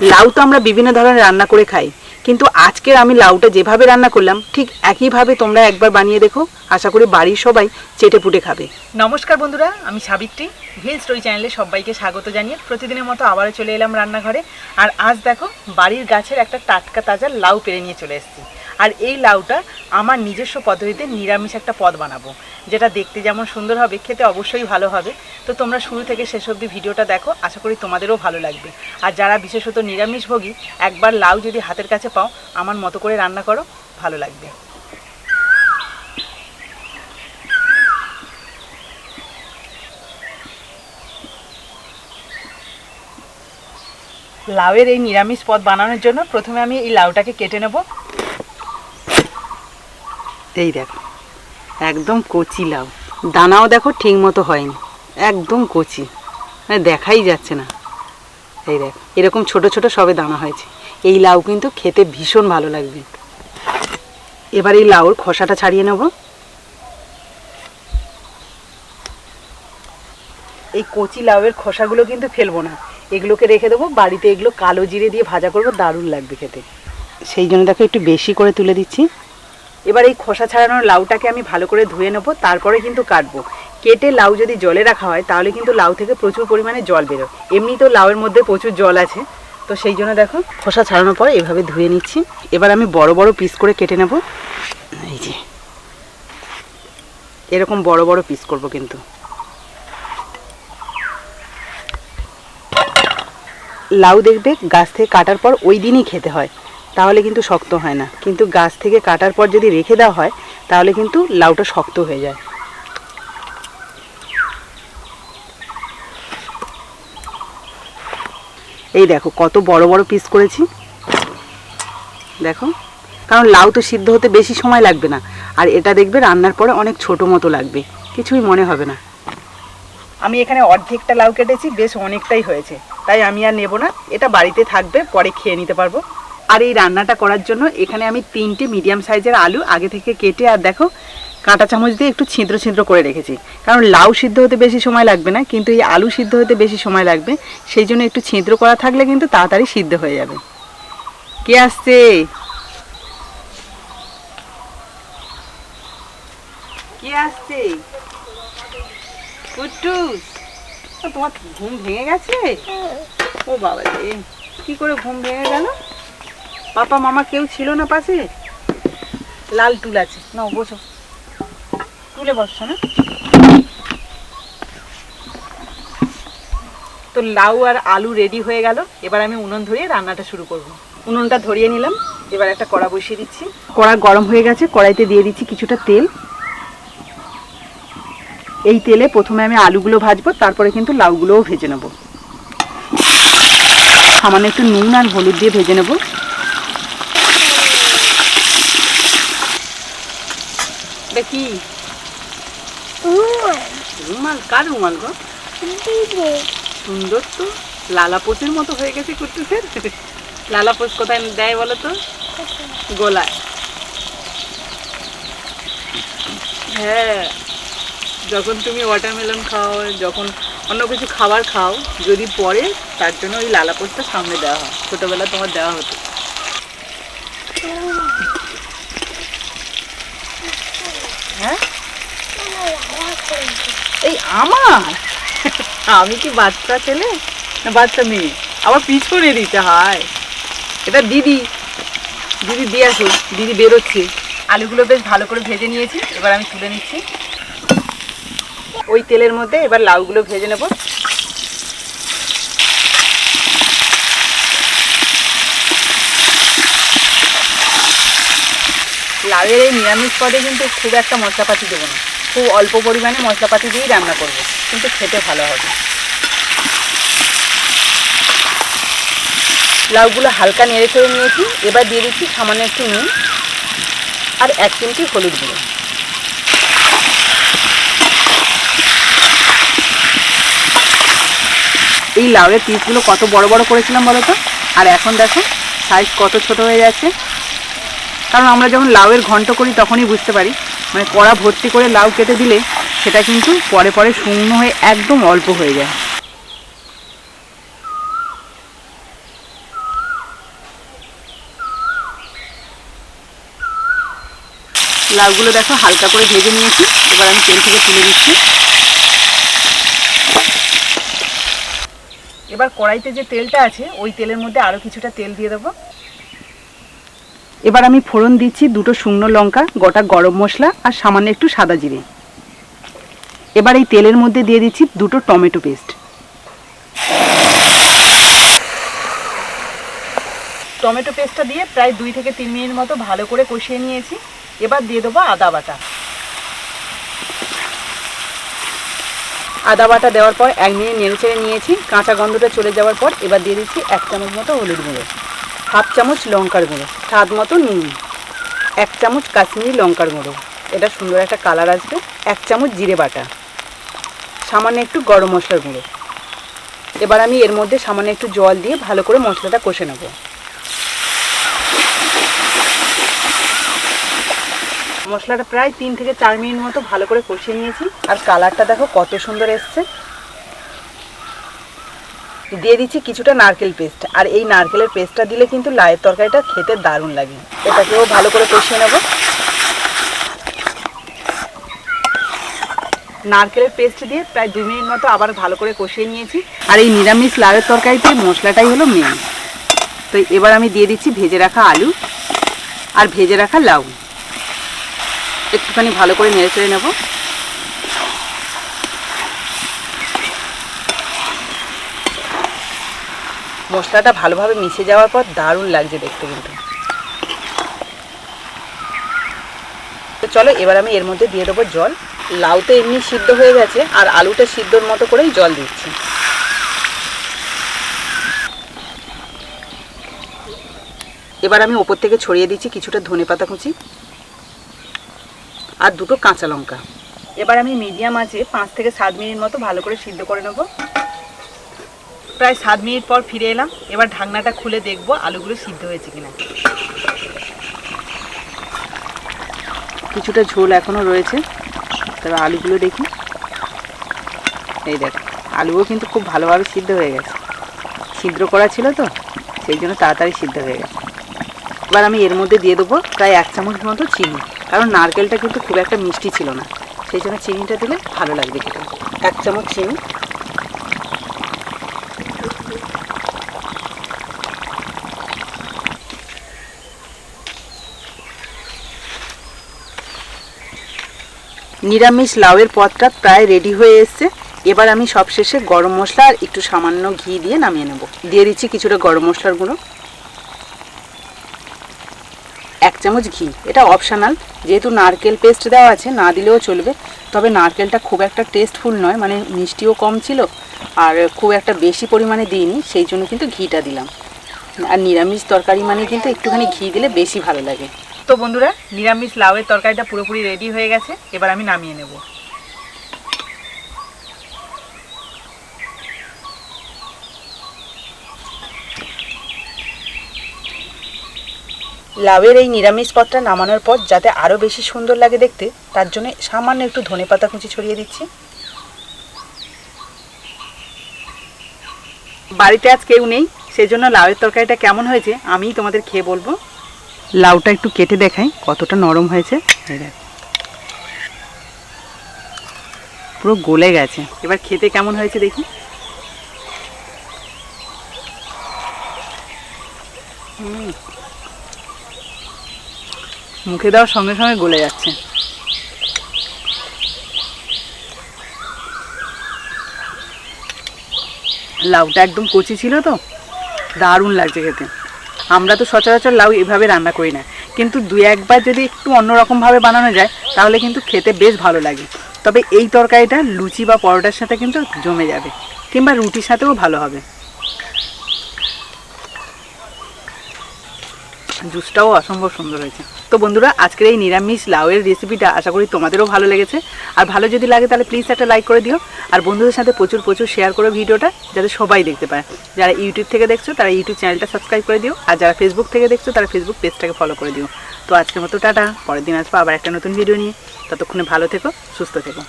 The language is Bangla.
লাউ তো আমরা বিভিন্ন ধরনের রান্না করে খাই, কিন্তু আজকের আমি লাউটা যেভাবে রান্না করলাম, ঠিক একইভাবে তোমরা একবার বানিয়ে দেখো। আশা করি বাড়ির সবাই চেটে পুটে খাবে। নমস্কার বন্ধুরা, আমি সাবিত্রী ভিল স্টোরি চ্যানেলে সবাইকে স্বাগত জানিয়ে প্রতিদিনের মতো আবারও চলে এলাম রান্নাঘরে। আর আজ দেখো, বাড়ির গাছের একটা টাটকা তাজা লাউ পেরে নিয়ে চলে এসেছি। আর এই লাউটা আমার নিজস্ব পদ্ধতিতে নিরামিষ একটা পদ বানাবো, যেটা দেখতে যেমন সুন্দর হবে, খেতে অবশ্যই ভালো হবে। তো তোমরা শুরু থেকে শেষ অবধি ভিডিওটা দেখো, আশা করি তোমাদেরও ভালো লাগবে। আর যারা বিশেষত নিরামিষভোগী একবার লাউ যদি হাতের কাছে পাও, আমার মতো করে রান্না করো, ভালো লাগবে। লাউয়ের এই নিরামিষ পদ বানানোর জন্য প্রথমে আমি এই লাউটাকে কেটে নেব। এই দেখো। একদম কচি লাউ। দানাও দেখো ঠিক মতো হয়নি। একদম কচি। মানে দেখাই যাচ্ছে না। এই দেখ, এরকম ছোট ছোট সবে দানা হয়েছে। এই লাউ কিন্তু খেতে ভীষণ ভালো লাগবে। এবার এই লাউর খোসাটা ছাড়িয়ে নেব। এই কচি লাউয়ের খোসাগুলো কিন্তু ফেলব না। এগুলোকে রেখে দেবো। বাড়িতে এগুলো কালো জিরে দিয়ে ভাজা করব। দারুণ লাগবে খেতে। সেই জন্য দেখো একটু বেশি করে তুলে দিচ্ছি। এবার এই খোসা ছাড়ানোর লাউটাকে আমি ভালো করে ধুয়ে নেব, তারপরে কিন্তু কাটবো। কেটে লাউ যদি জলে রাখা হয়, তাহলে কিন্তু লাউ থেকে প্রচুর পরিমাণে জল বেরোয়। এমনি তো লাউয়ের মধ্যে প্রচুর জল আছে। তো সেই জন্য দেখো, খোসা ছাড়ানোর পর এভাবে ধুয়ে নিচ্ছি। এবার আমি বড় বড় পিস করে কেটে নেব। এই যে, এরকম বড় বড় পিস করব কিন্তু। লাউ দেখবে গাছ থেকে কাটার পর ওই দিনই খেতে হয়। তাহলে কিন্তু শক্ত হয় না। কিন্তু গাছ থেকে কাটার পর যদি রেখে দেওয়া হয়, তাহলে কিন্তু লাউটা শক্ত হয়ে যায়। এই দেখো, কত বড় বড় পিস করেছি। দেখো, কারণ লাউ তো সিদ্ধ হতে বেশি সময় লাগবে না। আর এটা দেখবে রান্নার পরে অনেক ছোট মতো লাগবে। কিছুই মনে হবে না। আমি এখানে অর্ধেকটা লাউ কেটেছি, বেশ অনেকটাই হয়েছে। তাই আমি আর নেব না। এটা বাড়িতে থাকবে, পরে খেয়ে নিতে পারব। আর এই রান্নাটা করার জন্য এখানে আমি তিনটে মিডিয়াম সাইজের আলু আগে থেকে কেটে, আর দেখো, কাঁটা চামচ দিয়ে একটু ছিদ্র ছিদ্র করে রেখেছি। কারণ লাউ সিদ্ধ হতে বেশি সময় লাগবে না, কিন্তু এই আলু সিদ্ধ হতে বেশি সময় লাগবে। সেই জন্য একটু ছিদ্র করা থাকলে কিন্তু তাড়াতাড়ি সিদ্ধ হয়ে যাবে। কে আসছে? কে তোমার ঘুম ভেঙে গেছে? ও বাবা কি করে ঘুম ভেঙে গেল? পাপা মামা কেউ ছিল না পাশে? লাল টুল আছে। না বসো। তুলে বসছো না। তো লাউ আর আলু রেডি হয়ে গেল। এবার আমি উনুন ধরিয়ে রান্নাটা শুরু করব। উনুনটা ধরিয়ে নিলাম। এবার একটা কড়া বসিয়ে দিচ্ছি। কড়া গরম হয়ে গেছে। কড়াইতে দিয়ে দিচ্ছি কিছুটা তেল। এই তেলে প্রথমে আমি আলুগুলো ভাজবো, তারপরে কিন্তু লাউগুলোও ভেজে নেব। সামান্য একটু নুন আর হলুদ দিয়ে ভেজে নেব। দেখি রুমাল। কার রুমাল গো? সুন্দর তো। লালাপোষের মতো হয়ে গেছে লালাপোষ কোথায় দেয় বলো তো? গোলায়। হ্যাঁ যখন তুমি ওয়াটারমেলন খাও যখন অন্য কিছু খাবার খাও যদি পরে তার জন্য ওই লালাপোষটা সামনে দেওয়া হয়। ছোটোবেলা তোমার দেওয়া হতো হ্যাঁ এই আমার? আমি কি বাচ্চা ছেলে? না বাচ্চা মেয়ে। আবার পিছনে দিতে হয়। এটা দিদি। দিদি দিয়ে আসো দিদি বেরোচ্ছে। আলুগুলো বেশ ভালো করে ভেজে নিয়েছি। এবার আমি তুলে নিচ্ছি। ওই তেলের মধ্যে এবার লাউগুলো ভেজে নেব। লাউয়ের এই নিরামিষ পদে কিন্তু খুব একটা মশলাপাতি দেবো না। খুব অল্প পরিমাণে মশলাপাতি দিয়েই রান্না করব, কিন্তু খেতে ভালো হবে। লাউগুলো হালকা নেড়ে চেড়ে নিয়েছি, এবার দিয়ে দিচ্ছি সামান্য একটু নুন আর এক চিমটি হলুদ গুঁড়ো। এই লাউয়ের পিসগুলো কত বড় বড় করেছিলাম বলো তো? আর এখন দেখো সাইজ কত ছোট হয়ে যাচ্ছে। কারণ আমরা যখন লাউয়ের ঘন্ট করি তখনই বুঝতে পারি মানে কড়া ভর্তি করে লাউ কেটে দিলে সেটা কিন্তু পরে পরে শূন্য হয়ে একদম অল্প হয়ে যায়। লাউগুলো দেখো হালকা করে ভেজে নিয়েছি, এবার আমি তেল থেকে তুলে দিচ্ছি। এবার কড়াইতে যে তেলটা আছে, ওই তেলের মধ্যে আরও কিছুটা তেল দিয়ে দেবো। এবার আমি ফোড়ন দিচ্ছি দুটো শুকনো লঙ্কা, গোটা গরম মশলা আর সামান্য একটু সাদা জিরে। এবার এই তেলের মধ্যে দিয়ে দিচ্ছি দুটো টমেটো পেস্ট। টমেটো পেস্টটা দিয়ে প্রায় দুই থেকে তিন মিনিট মতো ভালো করে কষিয়ে নিয়েছি। এবার দিয়ে দেবো আদা বাটা। আদা বাটা দেওয়ার পর এক মিনিট নেড়ে চেড়ে নিয়েছি। কাঁচা গন্ধটা চলে যাওয়ার পর এবার দিয়ে দিচ্ছি এক চামচ মতো হলুদ গুঁড়ো। হাফ চামচ লঙ্কার গুঁড়ো, স্বাদ মতো নুন, এক চামচ কাশ্মীরি লঙ্কার গুঁড়ো, এটা সুন্দর একটা কালার আসবে, এক চামচ জিরে বাটা, সামান্য একটু গরম মশলার গুঁড়ো। এবার আমি এর মধ্যে সামান্য একটু জল দিয়ে ভালো করে মশলাটা কষে নেব। মশলাটা প্রায় তিন থেকে চার মিনিট মতো ভালো করে কষিয়ে নিয়েছি, আর কালারটা দেখো কত সুন্দর এসছে। দিয়ে দিচ্ছি কিছুটা নারকেল পেস্ট। আর এই নারকেলের পেস্টটা দিলে কিন্তু লায়ের তরকারিটা খেতে দারুণ লাগে। এটাকেও ভালো করে কষিয়ে নেব। নারকেলের পেস্ট দিয়ে প্রায় দু মিনিট মতো আবার ভালো করে কষিয়ে নিয়েছি। আর এই নিরামিষ লাউয়ের তরকারিতে মশলাটাই হলো মেন তো এবার আমি দিয়ে দিচ্ছি ভেজে রাখা আলু আর ভেজে রাখা লাউ। একটুখানি ভালো করে নেড়ে চেড়ে নেব। মশলাটা ভালোভাবে মিশে যাওয়ার পর দারুণ লাগছে দেখতে কিন্তু। চলো, এবার আমি এর মধ্যে দিয়ে দেবো জল। লাউ তো এমনি সিদ্ধ হয়ে গেছে, আর আলুটা সিদ্ধর মতো করেই জল দিচ্ছি। এবার আমি ওপর থেকে ছড়িয়ে দিচ্ছি কিছুটা ধনে পাতা কুচি আর দুটো কাঁচা লঙ্কা। এবার আমি মিডিয়াম আছে পাঁচ থেকে সাত মিনিট মতো ভালো করে সিদ্ধ করে নেব। প্রায় সাত মিনিট পর ফিরে এলাম। এবার ঢাকনাটা খুলে দেখব আলুগুলো সিদ্ধ হয়েছে কিনা। কিছুটা ঝোল এখনও রয়েছে। তবে আলুগুলো দেখি। এই দেখ, আলুও কিন্তু খুব ভালোভাবে সিদ্ধ হয়ে গেছে। ছিদ্র করা ছিল তো, সেই জন্য তাড়াতাড়ি সিদ্ধ হয়ে গেছে। এবার আমি এর মধ্যে দিয়ে দেবো প্রায় এক চামচ মতো চিনি। কারণ নারকেলটা কিন্তু খুব একটা মিষ্টি ছিল না। সেই জন্য চিনিটা দিলে ভালো লাগবে খেতে। এক চামচ চিনি। নিরামিষ লাউয়ের পদটা প্রায় রেডি হয়ে এসছে। এবার আমি সবশেষে গরম মশলা আর একটু সামান্য ঘি দিয়ে নামিয়ে নেব। দিয়ে দিচ্ছি কিছুটা গরম মশলার গুঁড়ো। এক চামচ ঘি। এটা অপশানাল যেহেতু নারকেল পেস্ট দেওয়া আছে, না দিলেও চলবে। তবে নারকেলটা খুব একটা টেস্টফুল নয় মানে মিষ্টিও কম ছিল। আর খুব একটা বেশি পরিমাণে দিইনি, সেই জন্য কিন্তু ঘিটা দিলাম। আর নিরামিষ তরকারি মানে কিন্তু একটুখানি ঘি দিলে বেশি ভালো লাগে। তো বন্ধুরা, নিরামিষ লাউয়ের তরকারিটা পুরোপুরি রেডি হয়ে গেছে, এবার আমি নামিয়ে নেব। লাউয়ের এই নিরামিষ পদটা নামানোর পর যাতে আরও বেশি সুন্দর লাগে দেখতে, তার জন্য সামান্য একটু ধনে পাতা কুচি ছড়িয়ে দিচ্ছি। বাড়িতে আজ কেউ নেই, সেজন্য লাউয়ের তরকারিটা কেমন হয়েছে আমিই তোমাদের খেয়ে বলব। লাউটা একটু কেটে দেখাই, কতটা নরম হয়েছে। পুরো গলে গেছে। এবার খেতে কেমন হয়েছে দেখি। মুখে দেওয়ার সঙ্গে সঙ্গে গলে যাচ্ছে। লাউটা একদম কচি ছিল তো, দারুণ লাগছে খেতে। আমরা তো সচরাচর লাউ এভাবে রান্না করি না। কিন্তু দুই একবার যদি একটু অন্যরকমভাবে বানানো যায়, তাহলে কিন্তু খেতে বেশ ভালো লাগে। তবে এই তরকারিটা লুচি বা পরোটার সাথে কিন্তু জমে যাবে, কিংবা রুটির সাথেও ভালো হবে। জুসটাও অসম্ভব সুন্দর হয়েছে। তো বন্ধুরা, আজকের এই নিরামিষ লাউয়ের রেসিপিটা আশা করি তোমাদেরও ভালো লেগেছে। আর ভালো যদি লাগে তাহলে প্লিজ একটা লাইক করে দিও। আর বন্ধুদের সাথে প্রচুর প্রচুর শেয়ার করো ভিডিওটা, যাতে সবাই দেখতে পায়। যারা ইউটিউব থেকে দেখছ, তারা ইউটিউব চ্যানেলটা সাবস্ক্রাইব করে দিও। আর যারা ফেসবুক থেকে দেখছ, তারা ফেসবুক পেজটাকে ফলো করে দিও। তো আজকের মতো টাটা। পরের দিন আসব আবার একটা নতুন ভিডিও নিয়ে। ততক্ষণে ভালো থেকো, সুস্থ থেকো।